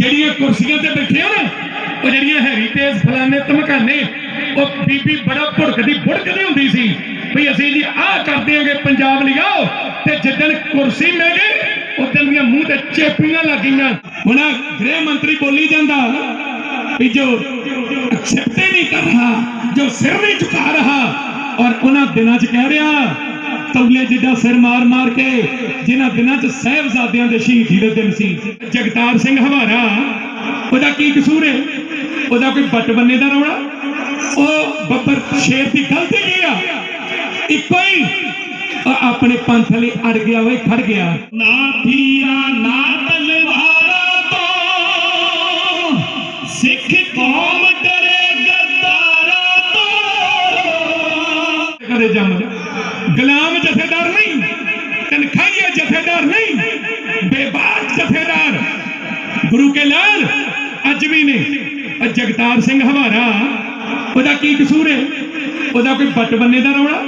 ਜਿਹੜੀਆਂ ਕੁਰਸੀਆਂ ਤੇ ਬੈਠੇ ਆ ਨਾ, ਉਹ ਜਿਹੜੀਆਂ ਹੈਰੀਟੇਜ ਫਲਾਣੇ ਧਮਕਾਨੇ, ਉਹ ਬੀਬੀ ਬੜਾ ਭੁੜਕਦੀ ਭੁੜਕਦੀ ਹੁੰਦੀ ਸੀ। ਵੀ ਅਸੀਂ ਜੀ ਆਹ ਕਰ ਦਿਆਂਗੇ ਪੰਜਾਬ ਲਿਆਓ ਤੇ ਜਿੱਦਣ ਕੁਰਸੀ ਮਿਲ ਗਈ ਉਦੋਂ ਦੀਆਂ ਮੂੰਹ ਤੇ ਚੇਪੀਆਂ ਲੱਗੀਆਂ। ਹੁਣ ਗ੍ਰਹਿ ਮੰਤਰੀ ਬੋਲੀ ਜਾਂਦਾ ਵੀ ਜੋ ਐਕਸੈਪਟ ਨਹੀਂ ਕਰ ਰਹਾ, ਜੋ ਸਿਰ ਨਹੀਂ ਝੁਕਾ ਰਹਾ, ਔਰ ਉਹਨਾਂ ਦਿਨਾਂ 'ਚ ਕਹਿ ਰਿਹਾ ਤੌਲੇ ਜਿੱਡਾ ਸਿਰ ਮਾਰ ਮਾਰ ਕੇ, ਜਿਨ੍ਹਾਂ ਦਿਨਾਂ 'ਚ ਸਹਿਬਜ਼ਾਦਿਆਂ ਦੇ ਸ਼ਹੀਦੀ ਦੇ ਦਿਨ ਸੀ। ਜਗਤਾਰ ਸਿੰਘ ਹਵਾਰਾ, ਉਹਦਾ ਕੀ ਕਸੂਰ ਹੈ? ਉਹਦਾ ਕੋਈ ਬੱਟ ਬੰਨੇ ਦਾ ਰੌਲਾ? ਉਹ ਬੱਬਰ ਸ਼ੇਰ ਦੀ ਗਲਤੀ ਕੀ ਆ? ਇੱਕੋ ਹੀ। ਆਪਣੇ ਪੰਥ ਲਈ ਅੜ ਗਿਆ ਓਏ ਖੜ ਗਿਆ। ਨਾ ਤੀਰਾਂ ਨਾ ਗੁਰੂ ਕੇ ਲਾਲ ਅੱਜ ਵੀ ਨੇ ਉਹ ਜਗਤਾਰ ਸਿੰਘ ਹਵਾਰਾ ਉਹਦਾ ਕੀ ਕਸੂਰ ਹੈ ਉਹਦਾ ਕੋਈ ਬੱਟ ਬੰਨੇ ਦਾ ਰੌਲਾ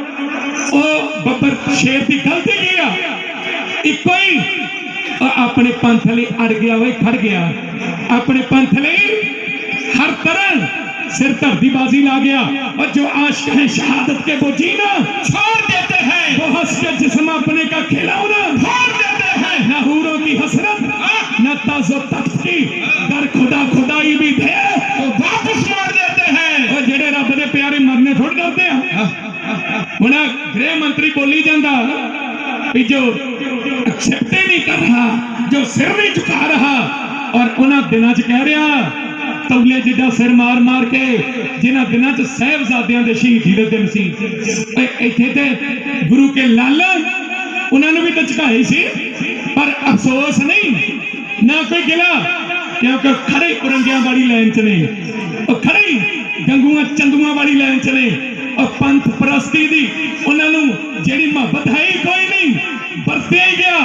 ਉਹ ਬੱਬਰ ਸ਼ੇਰ ਦੀ ਗਲਤੀ ਕੀ ਆ ਇੱਕੋ ਹੀ ਉਹ ਆਪਣੇ ਪੰਥ ਲਈ ਅੜ ਗਿਆ ਓਏ ਖੜ ਗਿਆ ਆਪਣੇ ਪੰਥ ਲਈ हर तरह सिर धरती बाजी ला गया और जो आशिक है शहादत के वो जीना छोड़ देते हैं वो हंस के जिसम अपने का खिलौना छोड़ देते हैं न हूरों की हसरत न ताजो तख्त की अगर खुदा खुदाई भी दे तो वापस मार देते हैं। और जेडे रब दे प्यारे मरने छोड़ करते हैं। हूँ गृह मंत्री बोली जाता भी जो एक्सेप्टे नहीं कर रहा जो सिर नहीं झुका रहा और उन्होंने दिनों च कह रहा तौले जिदा सिर मार मार के जिन्होंने दिनों साहबजादियों के शहीद के दिन से इतने गुरु के लाल उन्होंने भी तो झुकाए सी पर अफसोस नहीं। ਨਾ ਕੋਈ ਗਿਲਾ ਕਿਉਂਕਿ ਖੜੇ ਉਰੰਗਿਆਂ ਵਾਲੀ ਲਾਈਨ 'ਚ ਨੇ। ਉਹ ਖੜੇ ਗੰਗੂਆਂ ਚੰਦੂਆਂ ਵਾਲੀ ਲਾਈਨ 'ਚ ਨੇ। ਉਹ ਪੰਥ ਪ੍ਰਸਤੀ ਦੀ ਉਹਨਾਂ ਨੂੰ ਜਿਹੜੀ ਮੁਹੱਬਤ ਹੈ ਕੋਈ ਨਹੀਂ, ਵਰਤਿਆ ਗਿਆ।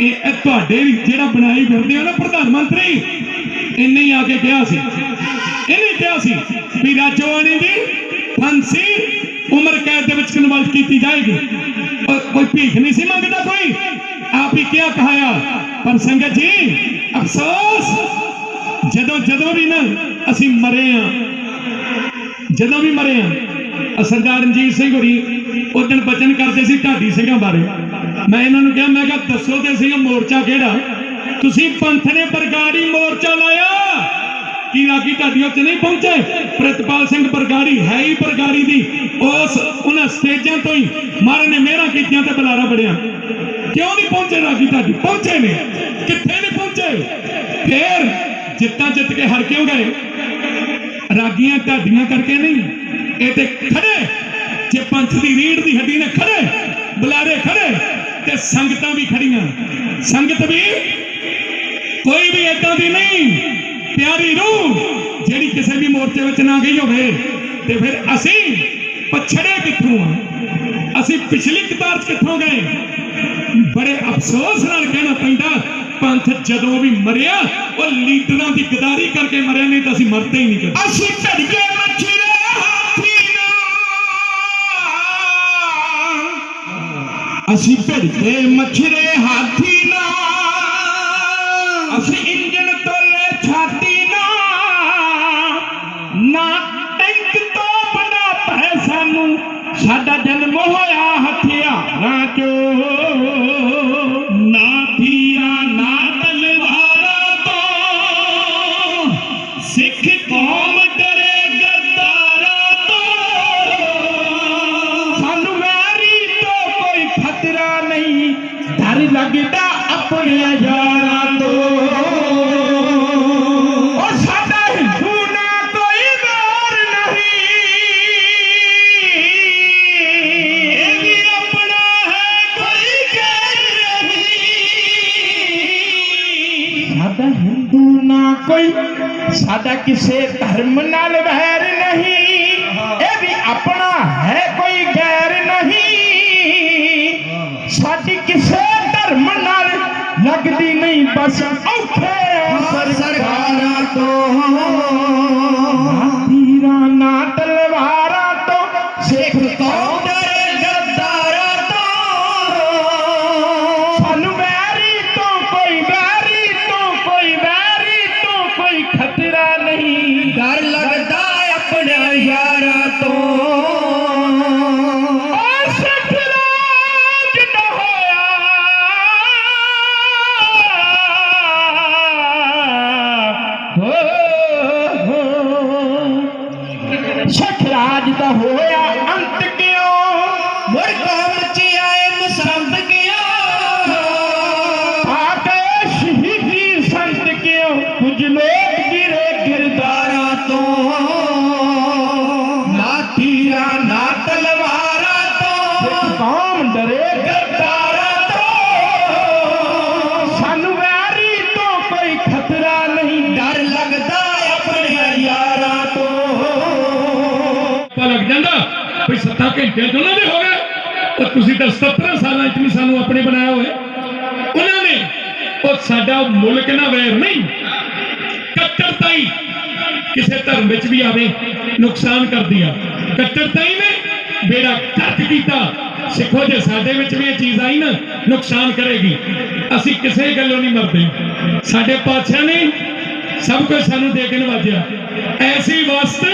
ਇਹ ਤੁਹਾਡੇ ਵੀ ਜਿਹੜਾ ਬਣਾਈ ਫਿਰਦੇ ਹੋ ਨਾ ਪ੍ਰਧਾਨ ਮੰਤਰੀ, ਇੰਨੇ ਹੀ ਆ ਕੇ ਕਿਹਾ ਸੀ। ਇਹਨੇ ਕਿਹਾ ਸੀ ਵੀ ਰਾਜੋਆਣੀ ਦੀ ਫਾਂਸੀ ਉਮਰ ਕੈਦ ਦੇ ਵਿੱਚ ਕਨਵਰਟ ਕੀਤੀ ਜਾਏਗੀ। ਕੋਈ ਭੀਖ ਨਹੀਂ ਸੀ ਮੰਗਦਾ ਕੋਈ। ਆਪ ਹੀ ਕਿਹਾ ਕਹਾਇਆ? ਪਰ ਸੰਗਤ ਜੀ, ਅਫਸੋਸ, ਜਦੋਂ ਜਦੋਂ ਅਸੀਂ ਮਰੇ ਆ, ਜਦੋਂ ਵੀ ਮਰੇ ਆ ਸਰਦਾਰ ਰਣਜੀਤ ਸਿੰਘ ਹੋਰੀ ਉਦੋਂ ਬਚਨ ਕਰਦੇ ਸੀ ਢਾਡੀ ਸਿੰਘਾਂ ਬਾਰੇ। ਮੈਂ ਇਹਨਾਂ ਨੂੰ ਕਿਹਾ, ਮੈਂ ਕਿਹਾ, ਦੱਸੋ ਤੇ ਸਿੰਘ ਮੋਰਚਾ ਕਿਹੜਾ? ਤੁਸੀਂ ਪੰਥ ਨੇ ਬਰਗਾੜੀ ਮੋਰਚਾ ਲਾਇਆ। ਕੀ ਰਾਗੀ ਢਾਡੀਆਂ ਚ ਨਹੀਂ ਪਹੁੰਚੇ? ਪ੍ਰਿਤਪਾਲ ਸਿੰਘ ਬਰਗਾੜੀ ਹੈ ਹੀ ਬਰਗਾੜੀ ਦੀ। ਉਸ ਉਹਨਾਂ ਸਟੇਜਾਂ ਤੋਂ ਹੀ ਮਹਾਰਾਜ ਨੇ ਮੇਰਾ ਕੀਤੀਆਂ ਤੇ ਬੁਲਾਰਾ ਬੜਿਆ। ਕਿਉਂ ਨਹੀਂ ਪਹੁੰਚੇ ਰਾਗੀ ਢਾਡੀ ਪਹੁੰਚੇ ਨੇ ਕਿੱਥੇ ਨਹੀਂ ਪਹੁੰਚੇ ਫੇਰ ਜਿੱਤਾਂ ਜਿੱਤ ਕੇ ਹਰ ਕਿਉਂ ਗਏ ਰਾਗੀਆਂ ਢਾਡੀਆਂ ਕਰਕੇ ਨਹੀਂ ਇਹ ਤੇ ਖੜੇ ਜੇ ਪੰਥ ਦੀ ਰੀੜ ਦੀ ਹੱਡੀ ਨੇ ਖੜੇ ਬੁਲਾਰੇ ਖੜੇ ਤੇ ਸੰਗਤਾਂ ਵੀ ਖੜੀਆਂ ਸੰਗਤ ਵੀ ਕੋਈ ਵੀ ਏਦਾਂ ਦੀ ਨਹੀਂ ਪਿਆਰੀ ਰੂਹ ਜਿਹੜੀ ਕਿਸੇ ਵੀ ਮੋਰਚੇ ਵਿੱਚ ਨਾ ਗਈ ਹੋਵੇ ਤੇ ਫਿਰ ਅਸੀਂ ਪਛੜੇ ਕਿੱਥੋਂ ਆ ਅਸੀਂ ਪਿਛਲੀ ਕਤਾਰ 'ਚ ਕਿੱਥੋਂ ਗਏ ਬੜੇ ਅਫਸੋਸ ਨਾਲ ਕਹਿਣਾ ਪੈਂਦਾ ਪੰਥ ਜਦੋਂ ਵੀ ਮਰਿਆ ਉਹ ਲੀਡਰਾਂ ਦੀ ਗਦਾਰੀ ਕਰਕੇ ਮਰਿਆ ਨਹੀਂ ਤਾਂ ਅਸੀਂ ਮਰਦੇ ਹੀ ਨਹੀਂ ਕਦੇ। ਅਸੀਂ ਢੜੀਏ ਮੱਛਰੇ ਹਾਥੀ ਨਾਲ। ਅਸੀਂ ਢੜੀਏ ਮੱਛਰੇ ਹਾਥੀ ਡਰ ਲੱਗਦਾ ਆਪਣੇ ਯਾਰਾਂ ਤੋਂ ਉਹ ਸਾਡਾ ਹਿੰਦੂ ਨਾ ਕੋਈ ਵੈਰ ਨਹੀਂ ਇਹ ਵੀ ਆਪਣਾ ਹੈ ਕੋਈ ਗੈਰ ਬਸ ਔਖੇ। ਸਰਕਾਰਾਂ ਤੋਂ metade da rua. ਘੰਟੇ ਤੋਂ ਉਹਨਾਂ ਦੇ ਹੋ ਗਏ। ਉਹ ਤੁਸੀਂ ਤਾਂ 17 ਸਾਲਾਂ ਚ ਵੀ ਸਾਨੂੰ ਆਪਣੇ ਬਣਾਇਆ ਹੋਇਆ। ਉਹਨਾਂ ਨੇ ਉਹ ਸਾਡਾ ਮੁਲਕ ਨਾ ਵੈਰ ਨਹੀਂ। ਕੱਟੜਤਾਈ ਕਿਸੇ ਧਰਮ ਵਿੱਚ ਵੀ ਆਵੇ, ਨੁਕਸਾਨ ਕਰਦੀ ਆ। ਕੱਟੜਤਾਈ ਨੇ ਬੇੜਾ ਕੱਟ ਕੀਤਾ। ਸਿੱਖੋ ਜੇ ਸਾਡੇ ਵਿੱਚ ਵੀ ਇਹ ਚੀਜ਼ ਆਈ ਨਾ, ਨੁਕਸਾਨ ਕਰੇਗੀ। ਅਸੀਂ ਕਿਸੇ ਗੱਲੋਂ ਨਹੀਂ ਮਰਦੇ। ਸਾਡੇ ਪਾਤਸ਼ਾਹ ਨੇ ਸਭ ਕੁਝ ਸਾਨੂੰ ਦੇ ਕੇ ਨਵਾਜਿਆ। ਐਸੀ ਵਸਤ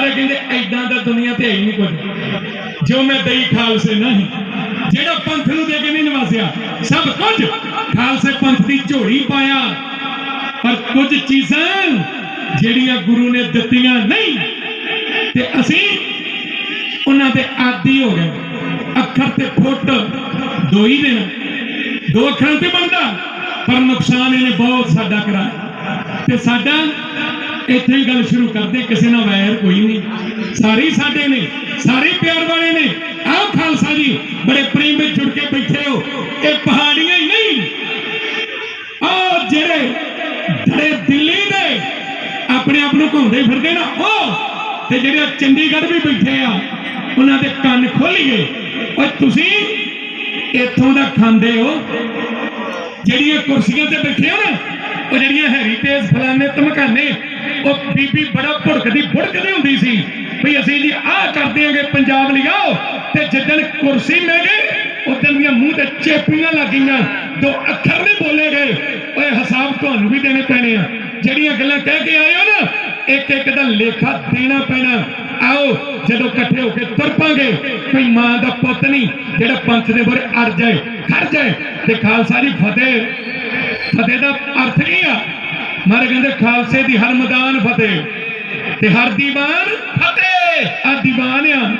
ਨਹੀਂ ਕਹਿੰਦੇ ਐਦਾਂ ਦਾ ਦੁਨੀਆ ਤੇ ਹੈ ਹੀ ਨਹੀਂ ਕੁਝ ਜੋ ਮੈਂ ਦਈ ਖਾਲਸੇ ਨਹੀਂ, ਜਿਹੜਾ ਪੰਥ ਨੂੰ ਦੇ ਕੇ ਨਹੀਂ ਨਵਾਜ਼ਿਆ ਸਭ ਕੁਝ ਖਾਲਸੇ ਪੰਥ ਦੀ ਝੋਲੀ ਪਾਇਆ। ਪਰ ਕੁਝ ਚੀਜ਼ਾਂ ਜਿਹੜੀਆਂ ਗੁਰੂ ਨੇ ਦਿੱਤੀਆਂ ਨਹੀਂ, ਤੇ ਅਸੀਂ ਉਹਨਾਂ ਦੇ ਆਦੀ ਹੋ ਗਏ। ਅੱਖਰ ਤੇ ਫੁੱਟ, ਦੋ ਹੀ ਦੇਣਾ ਦੋ ਅੱਖਰਾਂ ਤੇ ਬਣਦਾ, ਪਰ ਨੁਕਸਾਨ ਇਹਨੇ ਬਹੁਤ ਸਾਡਾ ਕਰਾਇਆ। ਤੇ ਸਾਡਾ ਇੱਥੇ ਹੀ ਗੱਲ ਸ਼ੁਰੂ ਕਰਦੇ, ਕਿਸੇ ਨਾਲ ਵੈਰ ਕੋਈ ਨਹੀਂ। ਸਾਰੇ ਸਾਡੇ ਨੇ, ਸਾਰੇ ਪਿਆਰ ਵਾਲੇ ਨੇ। ਆਓ ਖਾਲਸਾ ਜੀ, ਬੜੇ ਪ੍ਰੇਮ ਵਿੱਚ ਜੁੜ ਕੇ ਬੈਠੇ ਹੋ। ਇਹ ਪਹਾੜੀਆਂ ਹੀ ਨਹੀਂ। ਆਹ ਜਿਹੜੇ ਜਿਹੜੇ ਦਿੱਲੀ ਦੇ ਆਪਣੇ ਆਪ ਨੂੰ ਘੁੰਮਦੇ ਫਿਰਦੇ ਨਾ, ਉਹ ਤੇ ਜਿਹੜੇ ਚੰਡੀਗੜ੍ਹ ਵੀ ਬੈਠੇ ਆ, ਉਹਨਾਂ ਦੇ ਕੰਨ ਖੋਲੀਏ। ਓਏ ਤੁਸੀਂ ਇੱਥੋਂ ਦਾ ਖਾਂਦੇ ਹੋ? ਜਿਹੜੀਆਂ ਕੁਰਸੀਆਂ ਤੇ ਬੈਠੇ ਹੋ ਨਾ, ਉਹ ਜਿਹੜੀਆਂ ਹੈਰੀਟੇਜ ਫਲਾਣੇ ਧਮਕਾਨੇ ਬੀਬੀ ਬੜਾ ਭੁੜਕਦੀ ਭੁੜਕਦੀ ਹੁੰਦੀ ਸੀ। ਵੀ ਅਸੀਂ ਜੀ ਆਹ ਕਰ ਦਿਆਂਗੇ ਪੰਜਾਬ ਲਿਆਓ ਤੇ ਜਿੱਦਣ ਕੁਰਸੀ ਮਿਲ ਗਈ ਉਦੋਂ ਦੀਆਂ ਮੂੰਹ ਤੇ ਚੇਪੀਆਂ ਲੱਗੀਆਂ। ਦੋ ਅੱਖਰ ਨਹੀਂ ਬੋਲੇ ਗਏ। ਓਏ, ਹਿਸਾਬ ਤੁਹਾਨੂੰ ਵੀ ਦੇਣੇ ਪੈਣੇ ਆ। ਜਿਹੜੀਆਂ ਗੱਲਾਂ ਕਹਿ ਕੇ ਆਏ ਹੋ ਨਾ ਇੱਕ ਇੱਕ ਦਾ ਲੇਖਾ ਦੇਣਾ ਪੈਣਾ। ਆਓ, ਜਦੋਂ ਇਕੱਠੇ ਹੋ ਕੇ ਤੁਰ ਪਾਂਗੇ ਕੋਈ ਮਾਂ ਦਾ ਪੁੱਤ ਨਹੀਂ, ਜਿਹੜਾ ਪੰਥ ਦੇ ਬਾਰੇ ਅੜ ਜਾਏ, ਖੜ ਜਾਏ। ਤੇ ਖਾਲਸਾ ਦੀ ਫਤਿਹ। ਫਤਿਹ ਦਾ ਅਰਥ ਕੀ ਆ? ਮਾਰੇ ਕਹਿੰਦੇ ਖਾਲਸੇ ਦੀ ਹਰ ਮੈਦਾਨ ਫਤਿਹ। ਤੇ ਹਰ ਦੀਵਾਨ ਫਤਿਹ। ਆ ਦੀਵਾਨ ਆ।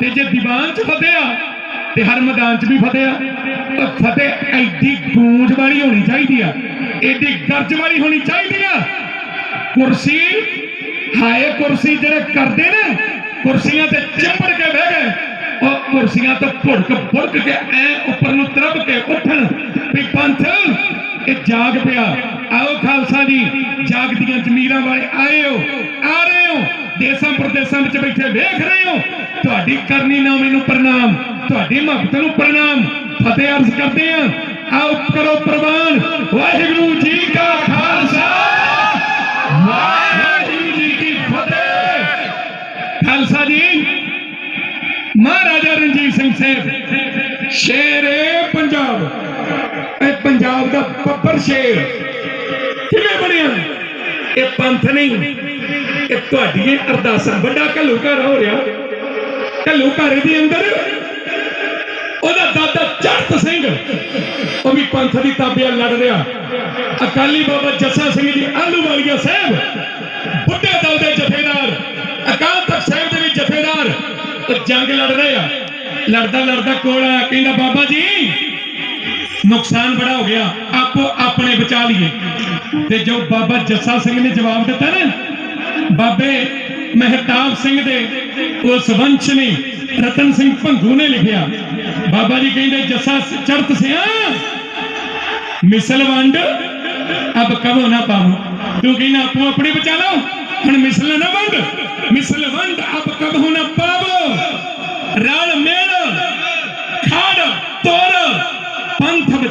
ਤੇ ਜੇ ਦੀਵਾਨ ਚ ਫਤਿਹ ਆ ਤੇ ਹਰ ਮੈਦਾਨ ਚ ਵੀ ਫਤਿਹ ਆ। ਉਹ ਫਤਿਹ ਐਡੀ ਗੂੰਜ ਵਾਲੀ ਹੋਣੀ ਚਾਹੀਦੀ ਆ। ਐਡੀ ਗਰਜ ਵਾਲੀ ਹੋਣੀ ਚਾਹੀਦੀ ਆ। ਕੁਰਸੀ ਹਾਏ ਕੁਰਸੀ ਜਿਹੜੇ ਕਰਦੇ ਨੇ ਕੁਰਸੀਆਂ ਤੇ ਚਿੰਬੜ ਕੇ ਬਹਿ ਗਏ। ਉਹ ਕੁਰਸੀਆਂ ਤੋਂ ਭੁੜਕ ਭੁੜਕ ਕੇ ਐ ਉੱਪਰ ਨੂੰ ਤਰਬ ਕੇ ਉੱਠਣ ਵੀ ਪੰਥ ਇਹ ਜਾਗ ਪਿਆ। ਆਓ ਖਾਲਸਾ ਜੀ ਜਾਗਦੀਆਂ ਜ਼ਮੀਰਾਂ ਵਾਲੇ ਆਏ ਹੋ, ਆ ਰਹੇ ਹੋ। ਦੇਸਾਂ ਪ੍ਰਦੇਸਾਂ ਵਿੱਚ ਬੈਠੇ ਵੇਖ ਰਹੇ ਹੋ। ਤੁਹਾਡੀ ਕਰਨੀ ਨਾ ਨੂੰ ਪ੍ਰਣਾਮ, ਤੁਹਾਡੀ ਮੁਹੱਬਤ ਨੂੰ ਪ੍ਰਣਾਮ। ਫਤਿਹ ਅਰਜ਼ ਕਰਦੇ ਆ ਆਓ ਕਰੋ ਪ੍ਰਵਾਨ। ਵਾਹਿਗੁਰੂ ਜੀ ਕਾ ਖਾਲਸਾ। ਵਾਹਿਗੁਰੂ ਜੀ ਕੀ ਫਤਿਹ। ਖਾਲਸਾ ਜੀ, ਮਹਾਰਾਜਾ ਰਣਜੀਤ ਸਿੰਘ ਸਾਹਿਬ, ਸ਼ੇਰੇ ਪੰਜਾਬ। ਇਹ ਪੰਜਾਬ ਦਾ ਬੱਬਰ ਸ਼ੇਰ। ਕਿਵੇਂ ਬਣਿਆ। ਇਹ ਪੰਥ ਨਹੀਂ, ਇਹ ਤੁਹਾਡੀਆਂ ਅਰਦਾਸਾਂ। ਵੱਡਾ ਘੱਲੂ ਹੋ ਰਿਹਾ। ਘੱਲੂ ਦੇ ਅੰਦਰ। ਉਹਦਾ ਦਾਦਾ ਚੜਤ ਸਿੰਘ। ਉਹ ਵੀ ਪੰਥ ਦੀ ਤਾਬਿਆ ਲੜ ਰਿਹਾ। ਅਕਾਲੀ ਬਾਬਾ ਜੱਸਾ ਸਿੰਘ ਜੀ, ਆਲੂ ਵਾਲੀਆ ਸਾਹਿਬ। ਬੁੱਢੇ ਦਲ ਦੇ ਜਥੇਦਾਰ। ਅਕਾਲ ਤਖਤ ਸਾਹਿਬ ਦੇ ਵੀ ਜਥੇਦਾਰ। ਉਹ ਜੰਗ ਲੜ ਰਹੇ ਆ। ਲੜਦਾ ਲੜਦਾ ਕੋਲ ਆਇਆ, ਕਹਿੰਦਾ, ਬਾਬਾ ਜੀ ਨੁਕਸਾਨ ਬੜਾ ਹੋ ਗਿਆ। ਆਪੋ ਆਪਣੇ ਬਚਾ ਲਈਏ। ਤੇ ਜੋ ਬਾਬਾ ਜੱਸਾ ਸਿੰਘ ਨੇ ਜਵਾਬ ਦਿੱਤਾ ਨਾ, ਬਾਬੇ ਮਹਿਤਾਬ ਸਿੰਘ ਦੇ, ਉਸ ਵੰਸ਼ ਨੇ ਰਤਨ ਸਿੰਘ ਭੰਗੂ ਨੇ ਲਿਖਿਆ। ਬਾਬਾ ਜੀ ਕਹਿੰਦੇ, ਜੱਸਾ ਚੜਤ ਸਿਆ? ਮਿਸਲ ਵੰਡ? ਅਬ ਕਬੋ ਨਾ ਪਾਵੋ। ਤੂੰ ਕਹਿੰਦਾ, ਆਪੋ ਆਪਣੀ ਬਚਾ ਲਓ। ਹੁਣ ਮਿਸਲ ਨਾ ਵੰਡ। ਮਿਸਲ ਵੰਡ, ਅਬ ਕਬੋ ਨਾ ਪਾਵੋ। ਰਲ ਮਿਲ ਖੜ ਤੁਰ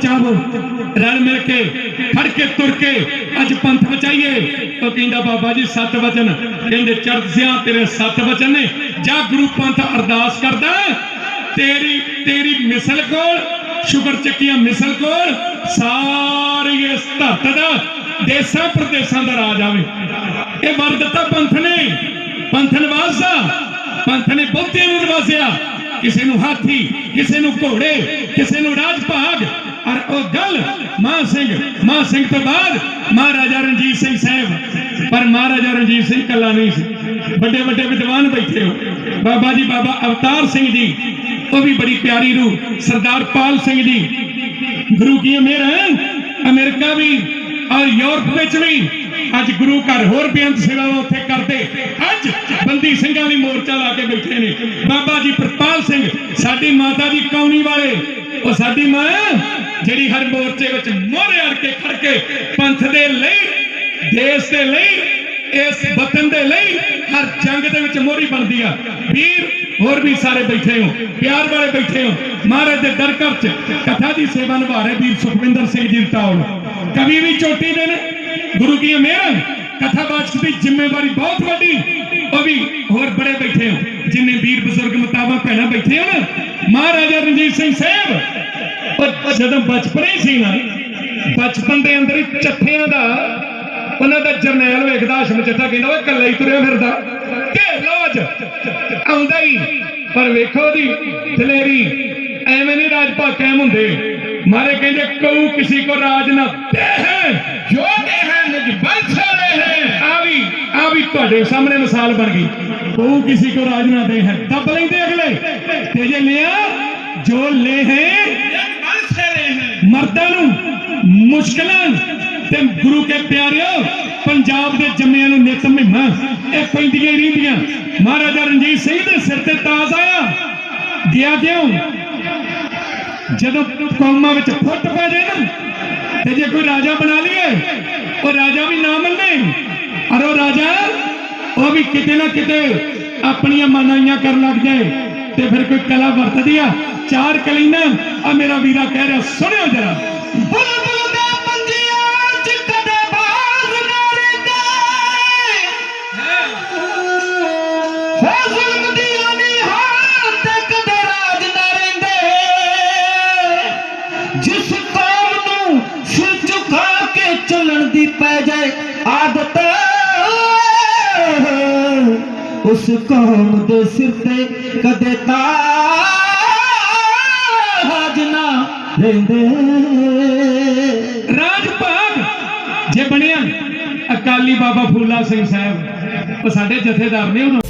ਪੰਥ ਰਲ ਮਿਲ ਕੇ, ਖੜ ਕੇ ਤੁਰ ਕੇ ਅੱਜ ਪੰਥ ਬਚਾਈਏ। ਉਹ ਕਹਿੰਦਾ, ਬਾਬਾ ਜੀ, ਸੱਤ ਵਚਨ। ਕਹਿੰਦੇ ਚੜ੍ਹ ਤੇਰੇ ਸੱਤ ਵਚਨ ਨੇ। ਜਾ ਗੁਰੂ ਪੰਥ ਅਰਦਾਸ ਕਰਦਾ, ਤੇਰੀ ਤੇਰੀ ਮਿਸਲ ਕੋਲ, ਸ਼ੁਕਰ ਚੱਕੀਆਂ ਮਿਸਲ ਕੋਲ ਸਾਰੀ ਇਸ ਧਰਤ ਦਾ ਦੇਸਾਂ ਪ੍ਰਦੇਸਾਂ ਦਾ ਰਾਜ ਆਵੇ। ਇਹ ਵਰ ਦਿੱਤਾ ਪੰਥ ਨੇ। ਪੰਥ ਨਵਾਜ਼ਾ। ਪੰਥ ਨੇ ਬਹੁਤਿਆਂ ਨੂੰ ਨਵਾਜ਼ਿਆ। ਕਿਸੇ ਨੂੰ ਹਾਥੀ, ਕਿਸੇ ਨੂੰ ਘੋੜੇ, ਕਿਸੇ ਨੂੰ ਰਾਜ ਭਾਗ ਔਰ ਉਹ ਗੱਲ ਮਾਨ ਸਿੰਘ ਮਾਨ ਸਿੰਘ ਤੋਂ ਬਾਅਦ ਮਹਾਰਾਜਾ ਰਣਜੀਤ ਸਿੰਘ ਸਾਹਿਬ ਪਰ ਮਹਾਰਾਜਾ ਰਣਜੀਤ ਸਿੰਘ ਕੱਲਾ ਨਹੀਂ ਸੀ ਵੱਡੇ ਵੱਡੇ ਵਿਦਵਾਨ ਬੈਠੇ ਹੋ ਬਾਬਾ ਜੀ ਬਾਬਾ ਅਵਤਾਰ ਸਿੰਘ ਜੀ ਉਹ ਵੀ ਬੜੀ ਪਿਆਰੀ ਰੂਹ ਸਰਦਾਰ ਪਾਲ ਸਿੰਘ ਜੀ ਗੁਰੂ ਕੀ ਮਿਹਰ ਹੈ ਅਮਰੀਕਾ ਵੀ ਔਰ ਯੂਰਪ ਵਿੱਚ ਵੀ ਅੱਜ ਗੁਰੂ ਘਰ ਹੋਰ ਬੇਅੰਤ ਸੇਵਾਵਾਂ ਉੱਥੇ ਕਰਦੇ ਅੱਜ ਬੰਦੀ ਸਿੰਘਾਂ ਲਈ ਮੋਰਚਾ ਲਾ ਕੇ ਬੈਠੇ ਨੇ ਬਾਬਾ ਜੀ ਪ੍ਰਪਾਲ ਸਿੰਘ ਸਾਡੀ ਮਾਤਾ ਜੀ ਕੌਣੀ ਵਾਲੇ ਉਹ ਸਾਡੀ ਮਾਂ ਜਿਹੜੀ ਹਰ ਮੋਰਚੇ ਵਿੱਚ ਮੋਹਰੇ ਅੜ ਕੇ ਖੜ ਕੇ ਪੰਥ ਦੇ ਲਈ, ਦੇਸ਼ ਦੇ ਲਈ, ਇਸ ਵਤਨ ਦੇ ਲਈ ਹਰ ਜੰਗ ਦੇ ਵਿੱਚ ਮੋਹਰੀ ਬਣਦੀ ਆ। ਵੀਰ, ਹੋਰ ਵੀ ਸਾਰੇ ਬੈਠੇ ਹੋ, ਪਿਆਰ ਵਾਲੇ ਬੈਠੇ ਹੋ, ਮਹਾਰਾਜ ਦੇ ਦਰ ਘਰ ਚ ਕਥਾ ਦੀ ਸੇਵਾ ਨਿਭਾ ਰਹੇ ਵੀਰ ਸੁਖਵਿੰਦਰ ਸਿੰਘ ਜੀ ਟਾਉਣ। ਕਵੀ ਵੀ ਚੋਟੀ ਦੇ ਨੇ, ਗੁਰੂ ਕੀ ਮਿਹਰ ਕਥਾ ਬਾਚਕ ਦੀ ਜ਼ਿੰਮੇਵਾਰੀ ਬਹੁਤ ਵੱਡੀ, ਉਹ ਵੀ ਹੋਰ ਬੜੇ ਬੈਠੇ ਹੋ, ਜਿੰਨੇ ਵੀਰ ਬਜ਼ੁਰਗ ਮੁਤਾਬਕ ਪਹਿਲਾਂ ਬੈਠੇ ਹੋ ਨਾ। ਮਹਾਰਾਜਾ ਰਣਜੀਤ ਸਿੰਘ ਸਾਹਿਬ ਉਹ ਜਦੋਂ ਬਚਪਨ ਹੀ ਸੀ ਨਾ ਬਚਪਨ ਦੇ ਅੰਦਰ ਹੀ ਚੱਠਿਆਂ ਦਾ ਉਹਨਾਂ ਦਾ ਜਰਨੈਲ ਵੇਖਦਾ ਹਸ਼ਮ ਚੱਠਾ ਕਹਿੰਦਾ ਓਏ ਇਕੱਲਾ ਹੀ ਤੁਰਿਆ ਫਿਰਦਾ ਘੇਰ ਲੋ ਅੱਜ ਆਉਂਦਾ ਹੀ ਪਰ ਵੇਖੋ ਦੀ ਦਲੇਰੀ ਐਵੇਂ ਨਹੀਂ ਰਾਜਪਾ ਕਾਇਮ ਹੁੰਦੇ ਮਾਰੇ ਕਹਿੰਦੇ ਕਉ ਕਿਸੇ ਕੋ ਰਾਜ ਨਾ ਦੇ ਹੈ ਜੋ ਦੇ ਹਨ ਨਿਜ ਬਲਸਲੇ ਹੈ ਆ ਵੀ ਆ ਵੀ ਤੁਹਾਡੇ ਸਾਹਮਣੇ ਮਿਸਾਲ ਬਣ ਗਈ ਕਉ ਕਿਸੇ ਕੋ ਰਾਜ ਨਾ ਦੇ ਹੈ ਦੱਬ ਲੈਂਦੇ ਅਗਲੇ ਤੇ ਜੇ ਲਿਆ ਜੋ ਲੈ ਹੈ ਬਲਸਲੇ ਹੈ ਮਰਦਾਂ ਨੂੰ ਮੁਸ਼ਕਲਾਂ ਤੇ ਗੁਰੂ ਕੇ ਪਿਆਰਿਓ, ਪੰਜਾਬ ਦੇ ਜੰਮਿਆਂ ਨੂੰ ਨਿਤ ਮਹੀਨਾ ਇਹ ਪੈਂਦੀਆਂ ਹੀ ਰਹਿੰਦੀਆਂ। ਮਹਾਰਾਜਾ ਰਣਜੀਤ ਸਿੰਘ ਦੇ ਸਿਰ ਤੇ ਤਾਜ ਆਇਆ। ਗਿਆ ਕਿਉਂ? ਜਦੋਂ ਕੌਮਾਂ ਵਿੱਚ ਫੁੱਟ ਪੈ ਜਾਏ ਨਾ, ਤੇ ਜੇ ਕੋਈ ਰਾਜਾ ਬਣਾ ਲਈਏ, ਉਹ ਰਾਜਾ ਵੀ ਨਾ ਮੰਨੇ। ਔਰ ਉਹ ਰਾਜਾ, ਉਹ ਵੀ ਕਿਤੇ ਨਾ ਕਿਤੇ ਆਪਣੀਆਂ ਮਨਾਈਆਂ ਕਰਨ ਲੱਗ ਜਾਏ। ਤੇ ਫਿਰ ਕੋਈ ਕਲਾ ਵਰਤਦੀ ਆ। ਚਾਰ ਕਲੀਨਾ, ਆ ਮੇਰਾ ਵੀਰਾ ਕਹਿ ਰਿਹਾ, ਸੁਣ ਉਸ ਕੌਮ ਦੇ ਸਿਰ ਤੇ ਕਦੇ ਤਾਜ ਨਾ ਰਹਿੰਦੇ ਰਾਜ ਜੇ ਬਣਿਆ, ਅਕਾਲੀ ਬਾਬਾ ਫੂਲਾ ਸਿੰਘ ਸਾਹਿਬ, ਉਹ ਸਾਡੇ ਜਥੇਦਾਰ ਨੇ ਉਹਨਾਂ